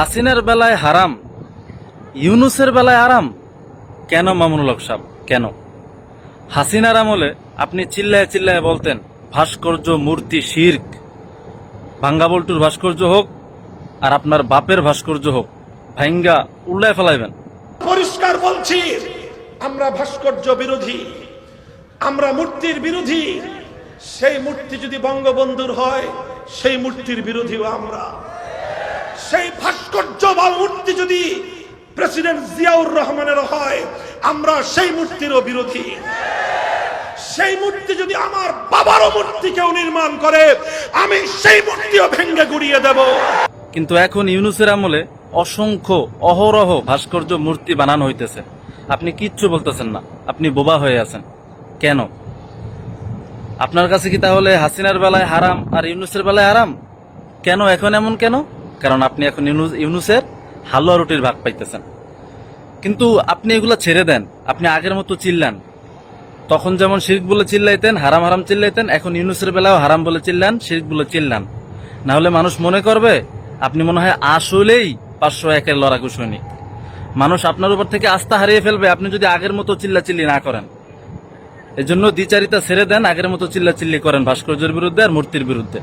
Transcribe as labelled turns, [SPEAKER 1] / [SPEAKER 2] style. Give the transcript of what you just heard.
[SPEAKER 1] হাসিনার বেলায় হারাম, ইউনুসের বেলায় আরাম। কেন মামুনুল হক সাহেব? কেন? হাসিনার আমলে আপনি চিল্লায় চিল্লায় বলতেন, ভাস্কর্য, মূর্তি, শির্ক। ভাঙ্গা বল্টুর ভাস্কর্য হোক, আর আপনার বাপের ভাস্কর্য হোক, ভাঙ্গা উল্লায় ফেলাইবেন।
[SPEAKER 2] পরিষ্কার বলছি, আমরা ভাস্কর্য বিরোধী, আমরা মূর্তির বিরোধী। সেই মূর্তি যদি বঙ্গবন্ধুর হয়, সেই মূর্তির বিরোধীও আমরা। সেই ভাস্কর্য বা মূর্তি যদি প্রেসিডেন্ট জিয়াউর রহমানের হয়, আমরা সেই মূর্তিরও বিরোধী। সেই মূর্তি যদি আমার বাবারও মূর্তি কেউ নির্মাণ করে, আমি সেই মূর্তিও ভেঙ্গে গুড়িয়ে দেব।
[SPEAKER 1] কিন্তু এখন ইউনুসের আমলে অসংখ্য অহরহ ভাস্কর্য মূর্তি বানানো হইতেছে। আপনি কিচ্ছু বলতেছেন না, আপনি বোবা হয়ে আছেন। কেন? আপনার কাছে কি তাহলে হাসিনার বেলায় হারাম আর ইউনুসের বেলায় আরাম কেন? এখন এমন কেন? কারণ আপনি এখন ইউনুস ইউনুসের হালুয়া রুটির ভাগ পাইতেছেন। কিন্তু আপনি এগুলো ছেড়ে দেন, আপনি আগের মতো চিল্লান। তখন যেমন শির্ক বলে চিল্লাইতেন, হারাম হারাম চিল্লাইতেন, এখন ইউনুসের বেলাও হারাম বলে চিল্লান, শির্ক বলে চিল্লান। না হলে মানুষ মনে করবে, আপনি মনে হয় আসলেই পাঁচশো একের লড়াকু সৈনিক মানুষ আপনার উপর থেকে আস্থা হারিয়ে ফেলবে, আপনি যদি আগের মতো চিল্লা চিল্লি না করেন। এজন্য দ্বিচারিতা ছেড়ে দেন, আগের মতো চিল্লা চিল্লি করেন ভাস্কর্যের বিরুদ্ধে আর মূর্তির বিরুদ্ধে।